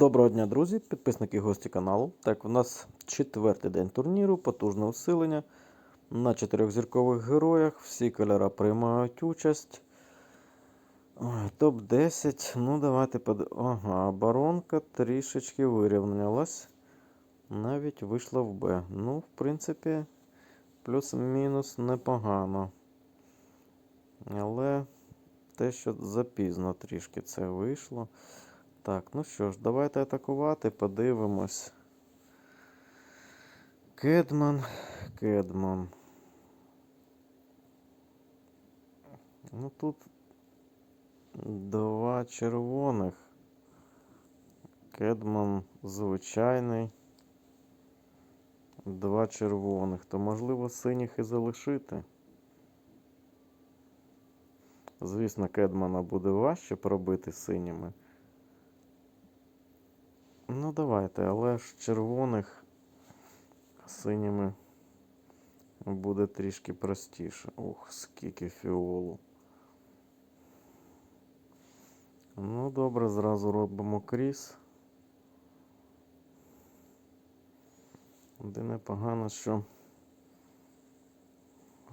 Доброго дня, друзі, підписники і гості каналу. Так, у нас четвертий день турніру, потужне усилення. На чотирьохзіркових героях. Всі кольори приймають участь. Топ-10. Ну, давайте под... Ага, оборонка трішечки вирівнялась. Навіть вийшла в Б. Ну, в принципі, плюс-мінус непогано. Але те, що запізно трішки це вийшло. Так, ну що ж, давайте атакувати, подивимось. Кедман, Кедман. Ну тут два червоних. Кедман звичайний. Два червоних. То можливо синіх і залишити. Звісно, Кедмана буде важче пробити синіми. Ну, давайте, але ж червоних синіми буде трішки простіше. Ух, скільки фіолу. Ну, добре, зразу робимо кріс. Де непогано, що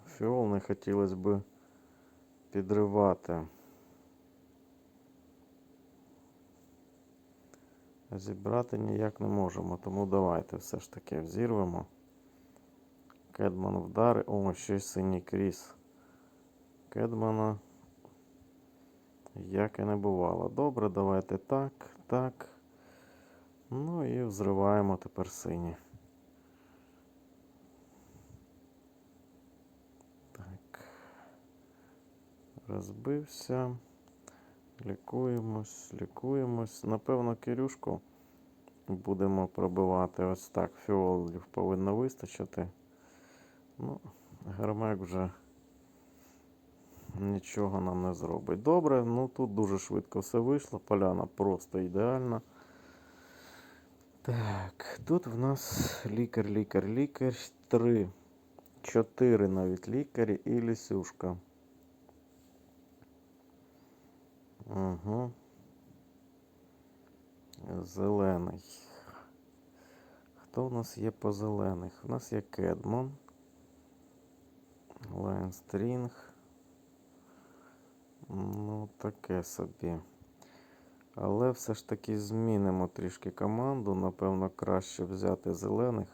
фіол не хотілося би підривати. Зібрати ніяк не можемо, тому давайте все ж таки взірвемо. Кедман вдари. О, ще й синій кріс. Кедмана. Як і не бувало. Добре, давайте так, так. Ну і взриваємо тепер сині. Так. Розбився. Лікуємось, лікуємось. Напевно, Кирюшку будемо пробивати ось так. Фіолів повинно вистачити. Ну, Гермек вже нічого нам не зробить. Добре, ну тут дуже швидко все вийшло. Поляна просто ідеальна. Так, тут в нас лікар, лікар, лікар. Три, чотири навіть лікарі і лісюшка. Угу. Зелений. Хто у нас є по зелених? У нас є Кедмон. Лайнстрінг. Ну, таке собі. Але все ж таки змінимо трішки команду. Напевно, краще взяти зелених.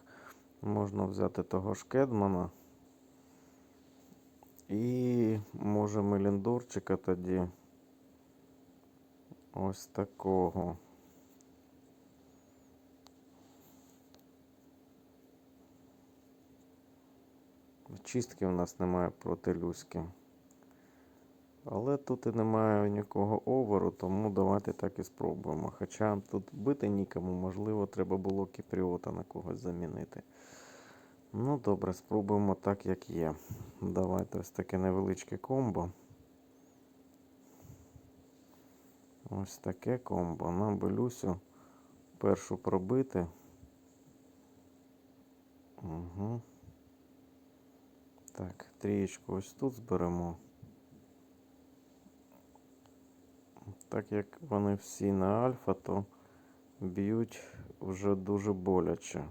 Можна взяти того ж Кедмана. І може Меліндорчика тоді. Ось такого. Чистки у нас немає проти Люськи. Але тут і немає нікого оверу, тому давайте так і спробуємо. Хоча тут бити нікому, можливо, треба було кіпріота на когось замінити. Ну, добре, спробуємо так, як є. Давайте ось таке невеличке комбо. Ось таке комбо. Нам би Люсю першу пробити. Угу. Так, трієчку ось тут зберемо. Так як вони всі на альфа, то б'ють вже дуже боляче.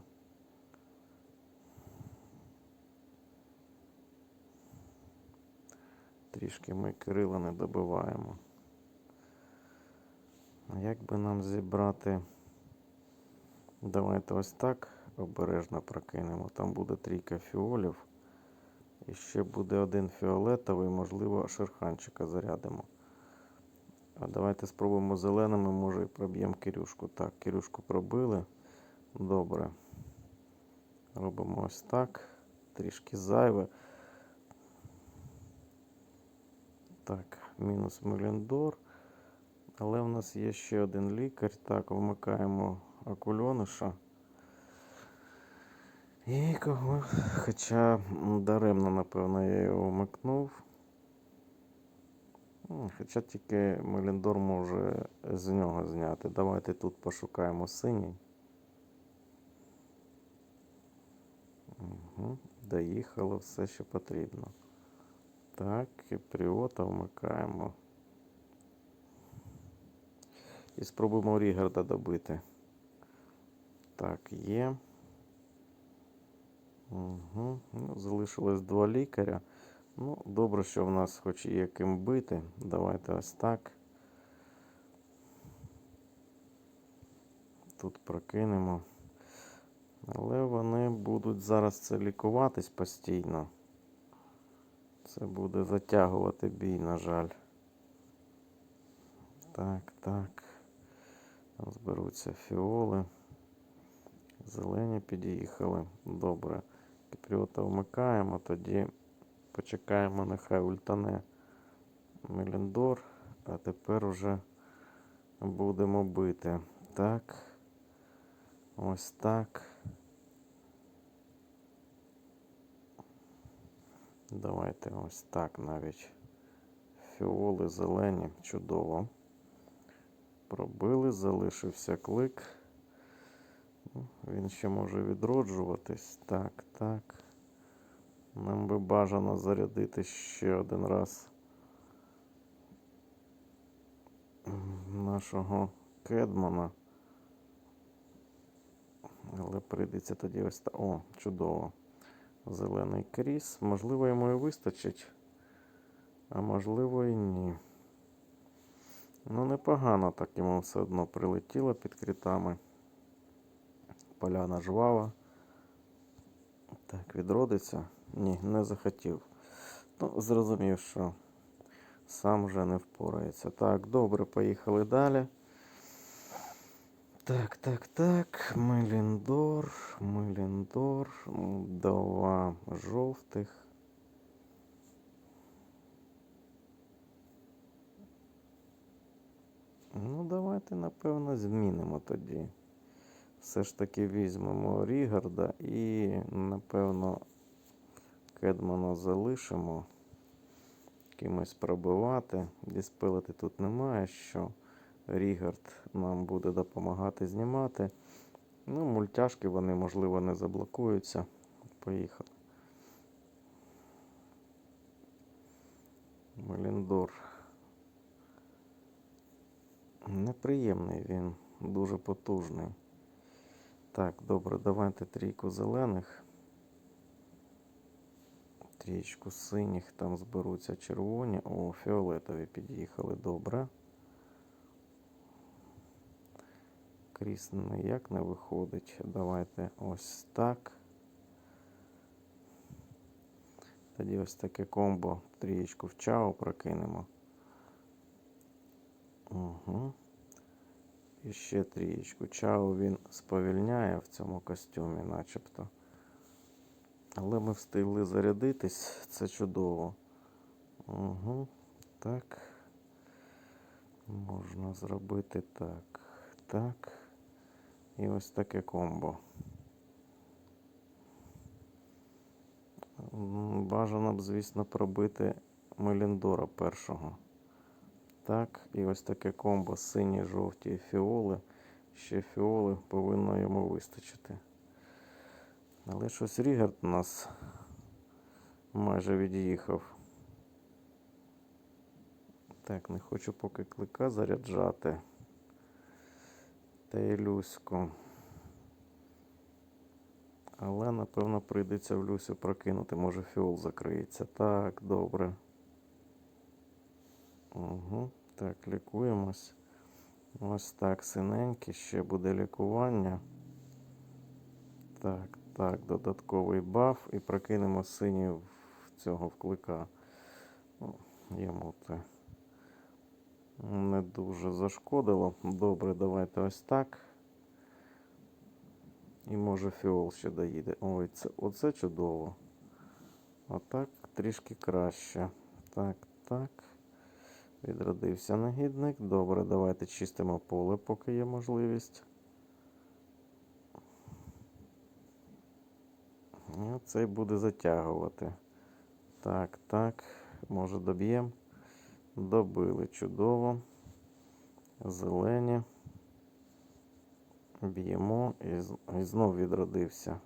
Трішки ми Кирила не добиваємо. Як би нам зібрати? Давайте ось так обережно прокинемо. Там буде трійка фіолів. І ще буде один фіолетовий, можливо, шерханчика зарядимо. А давайте спробуємо зеленими, може і проб'ємо Кирюшку. Так, Кирюшку пробили. Добре. Робимо ось так. Трішки зайве. Так, мінус Меліндор. Але в нас є ще один лікар. Так, вмикаємо акульониша. І кого? Хоча даремно, напевно, я його вмикнув. Хоча тільки Меліндор може з нього зняти. Давайте тут пошукаємо синій. Угу. Доїхало все, що потрібно. Так, Кіпріота вмикаємо. І спробуємо Рігарда добити. Так, є. Угу. Ну, залишилось два лікаря. Ну, добре, що в нас хоч є ким бити. Давайте ось так. Тут прокинемо. Але вони будуть зараз це лікуватись постійно. Це буде затягувати бій, на жаль. Так, так. Зберуться фіоли. Зелені під'їхали. Добре. Кіпріота вмикаємо, тоді почекаємо, нехай ультане Меліндор. А тепер уже будемо бити. Так. Ось так. Давайте ось так навіть. Фіоли зелені. Чудово. Пробили, залишився клик. Ну, Він ще може відроджуватись. Так, так. Нам би бажано зарядити ще один раз нашого кедмана. Але прийдеться тоді ось так. О, чудово. Зелений кріс. Можливо, йому і вистачить, а можливо і ні. Ну, непогано так йому все одно прилетіло під крітами. Поляна жвава. Так, відродиться. Ні, не захотів. Ну, зрозумів, що сам вже не впорається. Так, добре, поїхали далі. Так, так, так. Меліндор, Меліндор. Два жовтих. Ну, давайте, напевно, змінимо тоді. Все ж таки візьмемо Рігарда і, напевно, Кедмана залишимо. Кимось пробивати. Діспелити тут немає що. Рігард нам буде допомагати знімати. Ну, мультяшки вони, можливо, не заблокуються. Поїхали. Меліндор. Неприємний він, дуже потужний. Так, добре, давайте трійку зелених. Трієчку синіх, там зберуться червоні. О, фіолетові під'їхали, добре. Кріс ніяк не виходить. Давайте ось так. Тоді ось таке комбо. Трієчку в чао прокинемо. Угу. І ще трієчку. Чао він сповільняє в цьому костюмі, начебто. Але ми встигли зарядитись, це чудово. Угу. Так. Можна зробити так. Так. І ось таке комбо. Бажано б, звісно, пробити Меліндора першого. Так, і ось таке комбо сині, жовті і фіоли. Ще фіоли повинно йому вистачити. Але щось Рігард у нас майже від'їхав. Так, не хочу поки клика заряджати. Та й Люську. Але, напевно, прийдеться в Люсю прокинути. Може фіол закриється. Так, добре. Угу. Так, лікуємось. Ось так, синенький, ще буде лікування. Так, так, додатковий баф і прокинемо синій в цього вклика. Йому це не дуже зашкодило. Добре, давайте ось так. І може фіол ще доїде. Ой, це, оце чудово. Отак трішки краще. Так, так. Відродився негідник. Добре, давайте чистимо поле, поки є можливість. Цей буде затягувати. Так, так. Може доб'ємо. Добили чудово. Зелені. Б'ємо і, і знов відродився.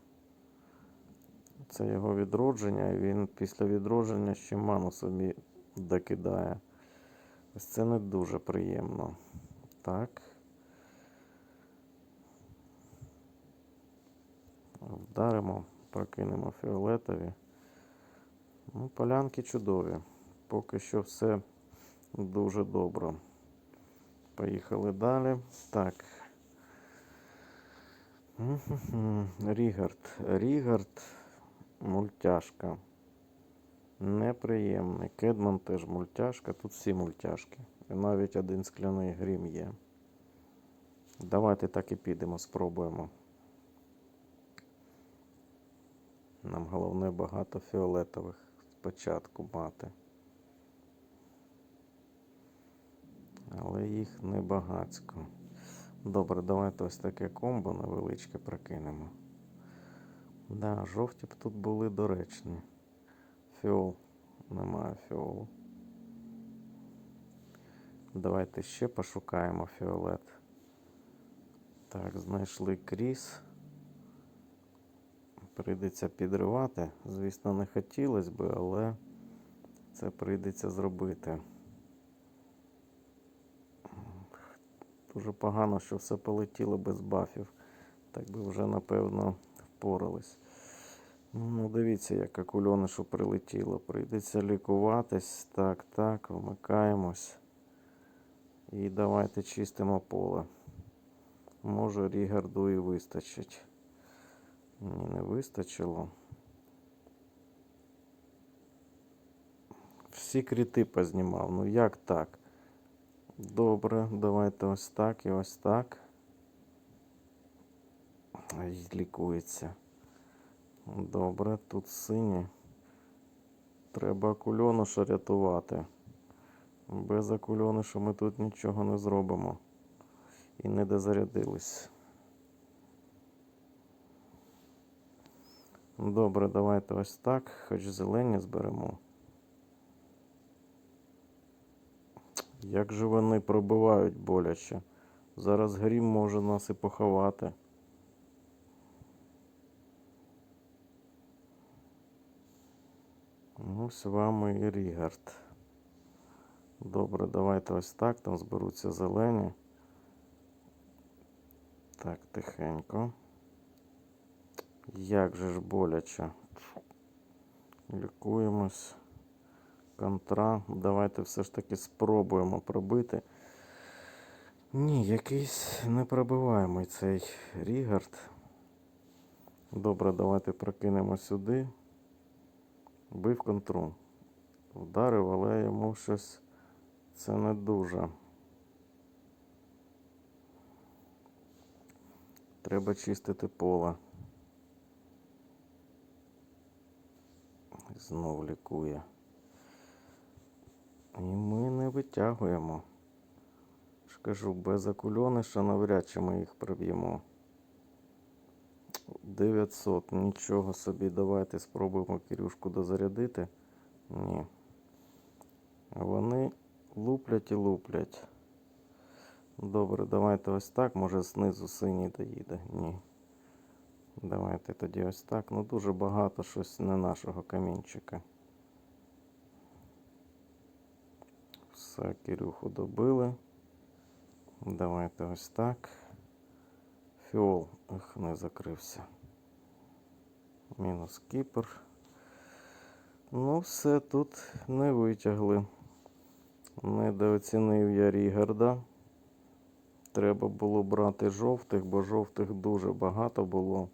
Це його відродження, і він після відродження ще ману собі докидає. Ось це не дуже приємно. Так. Вдаримо, прокинемо фіолетові. Ну, полянки чудові. Поки що все дуже добре. Поїхали далі. Так. Рігард. Рігард мультяшка. Неприємний. Кедман теж мультяшка. Тут всі мультяшки. І навіть один скляний грім є. Давайте так і підемо, спробуємо. Нам головне багато фіолетових спочатку мати. Але їх не багацько. Добре, давайте ось таке комбо невеличке прокинемо. Да, жовті б тут були доречні. Фіол. Немає фіолу. Давайте ще пошукаємо фіолет. Так, знайшли кріс. Прийдеться підривати. Звісно, не хотілося би, але це прийдеться зробити. Дуже погано, що все полетіло без бафів. Так би вже, напевно, впорались. Ну, дивіться, як акульонишу прилетіло. Прийдеться лікуватись. Так, так, вмикаємось. І давайте чистимо поле. Може, Рігарду і вистачить. Ні, не вистачило. Всі кріти познімав. Ну як так? Добре, давайте ось так і ось так. Ай, лікується. Добре, тут сині. Треба акульониша рятувати. Без акульониша ми тут нічого не зробимо. І не дозарядились. Добре, давайте ось так, хоч зелені зберемо. Як же вони пробивають боляче. Зараз грім може нас і поховати. Ну, з вами Рігард. Добре, давайте ось так. Там зберуться зелені. Так, тихенько. Як же ж боляче. Лікуємось. Контра. Давайте все ж таки спробуємо пробити. Ні, якийсь непробиваємий цей Рігард. Добре, давайте прокинемо сюди. Бив контру. Вдарив, але йому щось це не дуже. Треба чистити поле. Знов лікує. І ми не витягуємо. ж кажу, без акульониша навряд чи ми їх приб'ємо. 900, нічого собі, давайте спробуємо Кирюшку дозарядити. Ні. Вони луплять і луплять. Добре, давайте ось так. Може знизу синій доїде. Ні. Давайте тоді ось так. Ну дуже багато щось не нашого камінчика. Все, Кирюху добили. Давайте ось так. Фіол, ах, не закрився. Мінус кіпер. Ну, все тут не витягли. Недооцінив я Рігарда. Треба було брати жовтих, бо жовтих дуже багато було.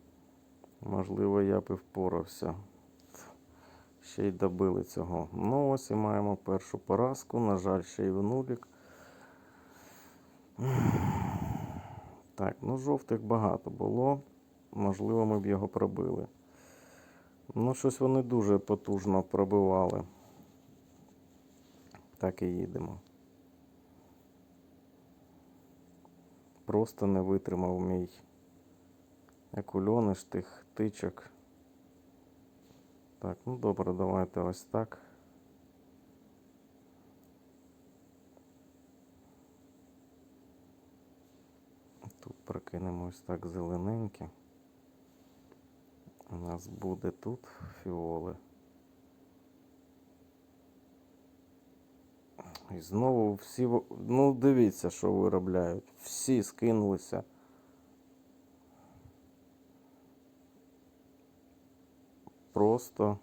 Можливо, я б і впорався. Ще й добили цього. Ну, ось і маємо першу поразку. На жаль, ще й в нулік. Так, ну жовтих багато було. Можливо, ми б його пробили. Ну, щось вони дуже потужно пробивали. Так і їдемо. Просто не витримав мій акульониш тих тичок. Так, ну добре, давайте ось так. Прокинемо ось так зелененьке. У нас буде тут фіоли. І знову всі. Ну, дивіться, що виробляють. Всі скинулися. просто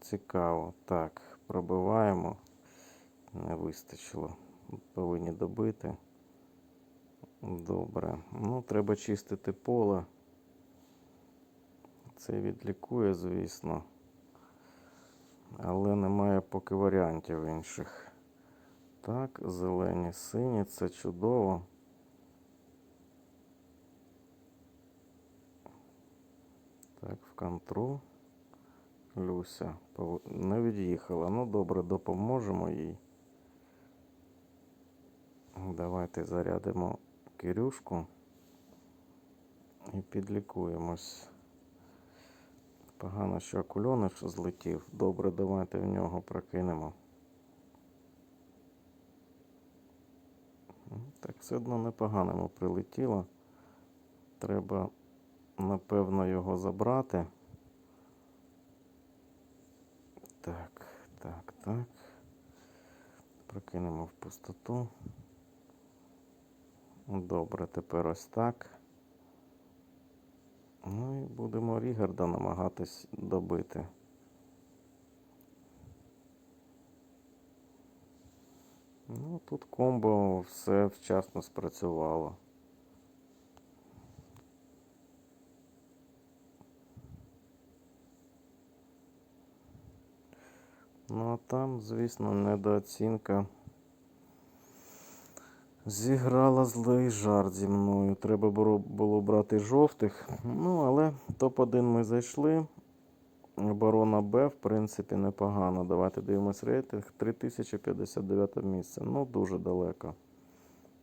цікаво. Так, пробиваємо. Не вистачило. Повинні добити. Добре. Ну, треба чистити поле. Це відлікує, звісно. Але немає поки варіантів інших. Так, зелені, сині, це чудово. Так, в контру. Люся не від'їхала. Ну добре, допоможемо їй. Давайте зарядимо Кирюшку і підлікуємось. Погано, що акульониш злетів. Добре, давайте в нього прокинемо. Так, все одно непогано прилетіло. Треба, напевно, його забрати. Так, так, так. Прокинемо в пустоту. Добре, тепер ось так. Ну і будемо Рігарда намагатись добити. Ну, тут комбо все вчасно спрацювало. Ну, а там, звісно, недооцінка. Зіграла злий жарт зі мною. Треба було, брати жовтих. Ну, але топ-1 ми зайшли. Оборона Б, в принципі, непогано. Давайте дивимось рейтинг. 3059 місце. Ну, дуже далеко.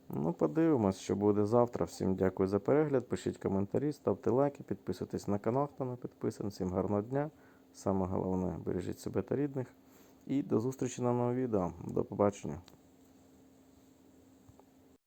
Ну, подивимось, що буде завтра. Всім дякую за перегляд. Пишіть коментарі, ставте лайки, підписуйтесь на канал, хто не підписаний. Всім гарного дня. Саме головне, бережіть себе та рідних. І до зустрічі на новому відео. До побачення.